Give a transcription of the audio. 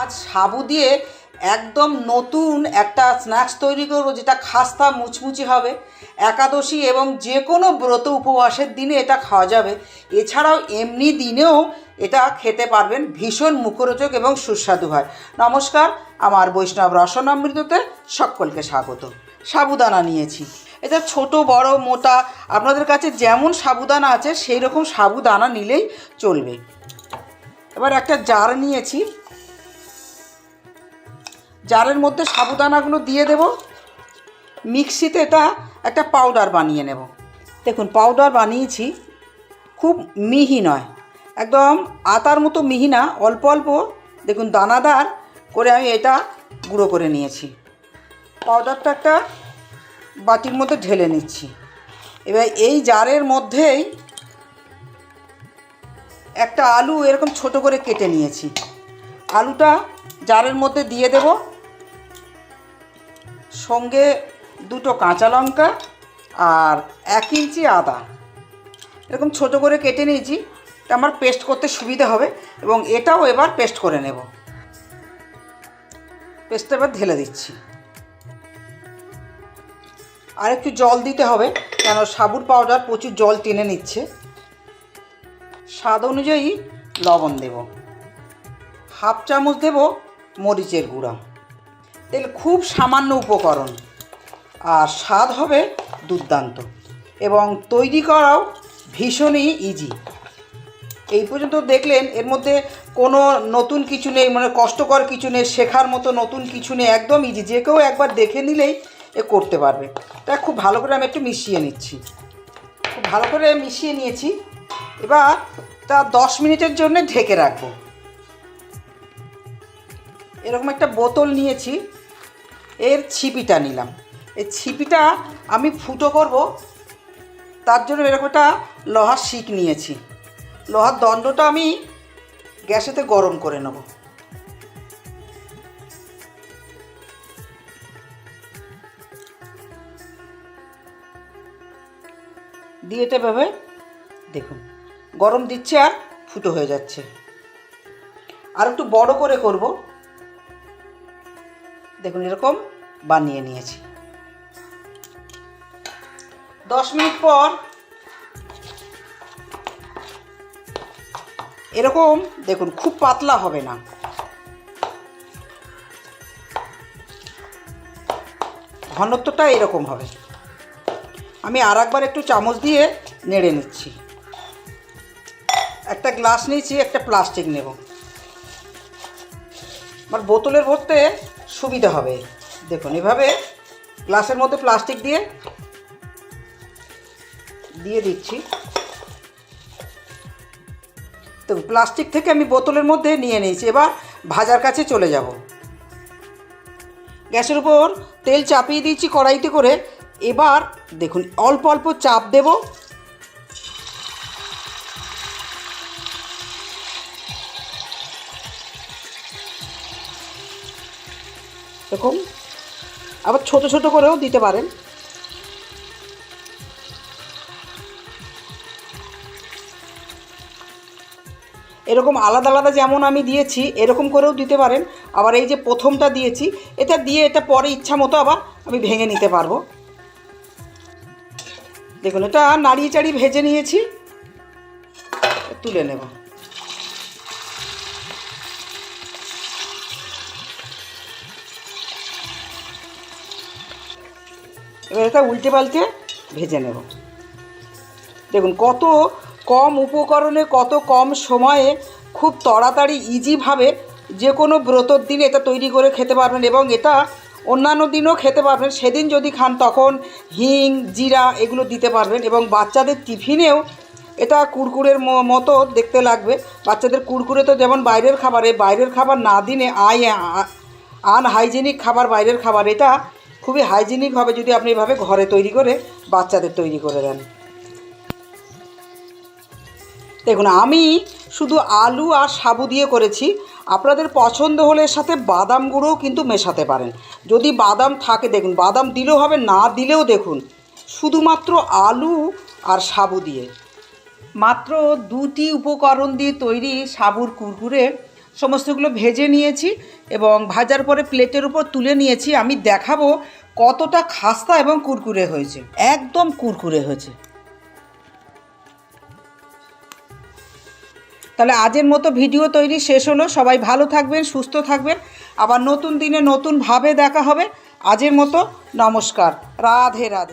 আজ সাবু দিয়ে একদম নতুন একটা স্ন্যাক্স তৈরি করব, যেটা খাস্তা মুচমুচি হবে। একাদশী এবং যে কোনো ব্রত উপবাসের দিনে এটা খাওয়া যাবে। এছাড়াও এমনি দিনেও এটা খেতে পারবেন ভীষণ মুখরোচক এবং সুস্বাদু হয়। নমস্কার, আমার বৈষ্ণব রসনামৃততে সকলকে স্বাগত। সাবুদানা নিয়েছি। এটা ছোট, বড়, মোটা, আপনাদের কাছে যেমন সাবুদানা আছে সেই রকম সাবুদানা নিলেই চলবে। এবার একটা জার নিয়েছি। জারের মধ্যে সাবুদানাগুলো দিয়ে দেব। মিক্সিতে এটা একটা পাউডার বানিয়ে নেব। দেখুন, পাউডার বানিয়েছি, খুব মিহি নয়, একদম আতার মতো মিহি না, অল্প অল্প। দেখুন, দানাদার করে আমি এটা গুঁড়ো করে নিয়েছি। পাউডারটা একটা বাটির মধ্যে ঢেলে নিচ্ছি। এবার এই জারের মধ্যেই একটা আলু এরকম ছোট করে কেটে নিয়েছি। আলুটা জারের মধ্যে দিয়ে দেব। সঙ্গে দুটো কাঁচা লঙ্কা আর এক ইঞ্চি আদা। এরকম ছোট করে কেটে নিয়েছি আমার পেস্ট করতে সুবিধা হবে এবং এটাও এবার পেস্ট করে নেব। পেস্টটা এবার ঢেলে দিচ্ছি। আর একটু জল দিতে হবে, কেন সাবুর পাউডার প্রচুর জল টেনে নিচ্ছে। স্বাদ অনুযায়ী লবণ দেব। হাফ চামচ দেব মরিচের গুঁড়া। তেল খুব সামান্য উপকরণ। আর স্বাদ হবে দুর্দান্ত। এবং তৈরি করাও ভীষণই ইজি এই পর্যন্ত দেখলেন, এর মধ্যে কোনো নতুন কিছু নেই মানে কষ্টকর কিছু নেই, শেখার মতো নতুন কিছু নেই, একদম ইজি যে কেউ একবার দেখে নিলেই এ করতে পারবে। তাই খুব ভালো করে আমি একটু মিশিয়ে নিচ্ছি। খুব ভালো করে মিশিয়ে নিয়েছি। এবার তা দশ মিনিটের জন্য ঢেকে রাখব। এরকম একটা বোতল নিয়েছি। এর ছিপিটা নিলাম। এই ছিপিটা আমি ফুটো করব, তার জন্য এরকম একটা লোহার শিক নিয়েছি। লোহার দণ্ডটা আমি গ্যাসেতে গরম করে নেব। দিয়ে এটা ভেবে দেখুন, গরম দিচ্ছে আর ফুটো হয়ে যাচ্ছে। আর একটু বড় করে করব। দেখুন, এরকম বানিয়ে নিয়েছি। দশ মিনিট পর এরকম, দেখুন, খুব পাতলা হবে না। ঘনত্বটা এরকম হবে। আমি আর একবার একটু চামচ দিয়ে নেড়ে নিচ্ছি। একটা গ্লাস নিয়েছি, একটা প্লাস্টিক নেব। আমার বোতলের ভরতে সুবিধা হবে। দেখুন, এভাবে গ্লাসের মধ্যে প্লাস্টিক দিয়ে দিয়ে দিচ্ছি। তো প্লাস্টিক থেকে আমি বোতলের মধ্যে নিয়ে নিয়েছি। এবার ভাজার কাছে চলে যাব। গ্যাসের উপর তেল চাপিয়ে দিয়েছি কড়াইতে করে। এবার দেখুন, অল্প অল্প চাপ দেব। এরকম আবার ছোট ছোট করেও দিতে পারেন। এরকম আলাদা আলাদা যেমন আমি দিয়েছি, এরকম করেও দিতে পারেন। আবার এই যে প্রথমটা দিয়েছি, এটা দিয়ে এটা পরে ইচ্ছা মতো আবার আমি ভেঙে নিতে পারব। দেখুন, এটা নাড়িয়ে চাড়িয়ে ভেজে নিয়েছি। তুলে নেব। এবার এটা উল্টে পাল্টে ভেজে নেব। দেখুন, কত কম উপকরণে, কত কম সময়ে, খুব তাড়াতাড়ি ইজিভাবে যে কোনো ব্রতর দিনে এটা তৈরি করে খেতে পারবেন এবং এটা অন্যান্য দিনও খেতে পারবেন। সেদিন যদি খান, তখন হিং, জিরা এগুলো দিতে পারবেন এবং বাচ্চাদের টিফিনেও এটা কুরকুরের মতো দেখতে লাগবে। বাচ্চাদের কুরকুরে তো যেমন বাইরের খাবার বাইরের খাবার না দিনে আয় আনহাইজেনিক খাবার বাইরের খাবার, এটা খুবই হাইজেনিক হবে যদি আপনি এভাবে ঘরে তৈরি করে বাচ্চাদের তৈরি করে দেন। দেখুন, আমি শুধু আলু আর সাবু দিয়ে করেছি। আপনাদের পছন্দ হলে এর সাথে বাদাম গুঁড়োও কিন্তু মেশাতে পারেন। যদি বাদাম থাকে, দেখুন, বাদাম দিলেও হবে, না দিলেও দেখুন, শুধুমাত্র আলু আর সাবু দিয়ে। মাত্র দুটি উপকরণ দিয়ে তৈরি সাবুর কুরকুরে সমস্তগুলো ভেজে নিয়েছি এবং ভাজার পরে প্লেটের উপর তুলে নিয়েছি। আমি দেখাবো কতটা খাস্তা এবং কুরকুরে হয়েছে। একদম কুরকুরে হয়েছে। তাহলে আজের মতো ভিডিও তৈরি শেষ হলো। সবাই ভালো থাকবেন, সুস্থ থাকবেন। আবার নতুন দিনে নতুনভাবে দেখা হবে। আজের মতো নমস্কার। রাধে রাধে।